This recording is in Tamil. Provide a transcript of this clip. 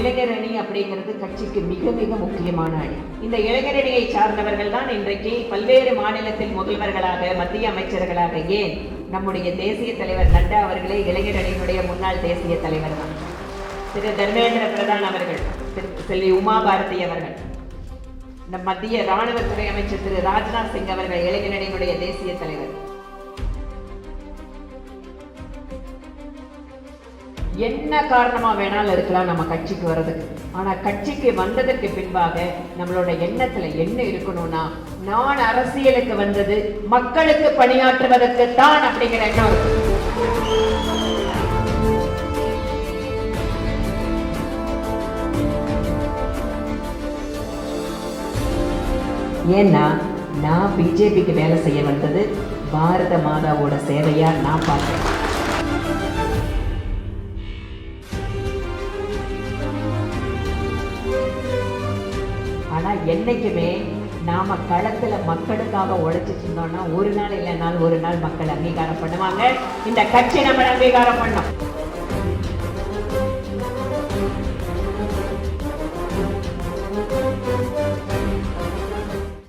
இளைஞர் அணி அப்படிங்கிறது கட்சிக்கு மிக மிக முக்கியமான அணி. இந்த இளைஞர் அணியை சார்ந்தவர்கள் தான் இன்றைக்கு பல்வேறு மாநிலத்தில் முதல்வர்களாக மத்திய அமைச்சர்களாக ஏன் நம்முடைய தேசிய தலைவர் நட்டா அவர்களே இளைஞர் அணியினுடைய முன்னாள் தேசிய தலைவர் தான். திரு தர்மேந்திர பிரதான் அவர்கள் திரு செல்வி உமா பாரதி அவர்கள் நம் மத்திய இராணுவத்துறை அமைச்சர் திரு ராஜ்நாத் சிங் அவர்கள் இளைஞரணியினுடைய தேசிய தலைவர். என்ன காரணமாக வேணாலும் இருக்கலாம் நம்ம கட்சிக்கு வர்றதுக்கு. ஆனால் கட்சிக்கு வந்ததற்கு பின்பாக நம்மளோட எண்ணத்தில் என்ன இருக்கணும்னா நான் அரசியலுக்கு வந்தது மக்களுக்கு பணியாற்றுவதற்கு தான் அப்படிங்கிற எண்ணம் ஏன்னா நான் பிஜேபிக்கு வேலை செய்ய வந்தது பாரத மாதாவோட சேவையாக நான் பார்க்குறேன். ஆனால் என்றைக்குமே நாம் களத்தில் மக்களுக்காக உழைச்சிட்டு இருந்தோம்னா ஒரு நாள் இல்லைனாலும் ஒரு நாள் மக்கள் அங்கீகாரம் பண்ணுவாங்க. இந்த கட்சி நம்ம அங்கீகாரம் பண்ணும்.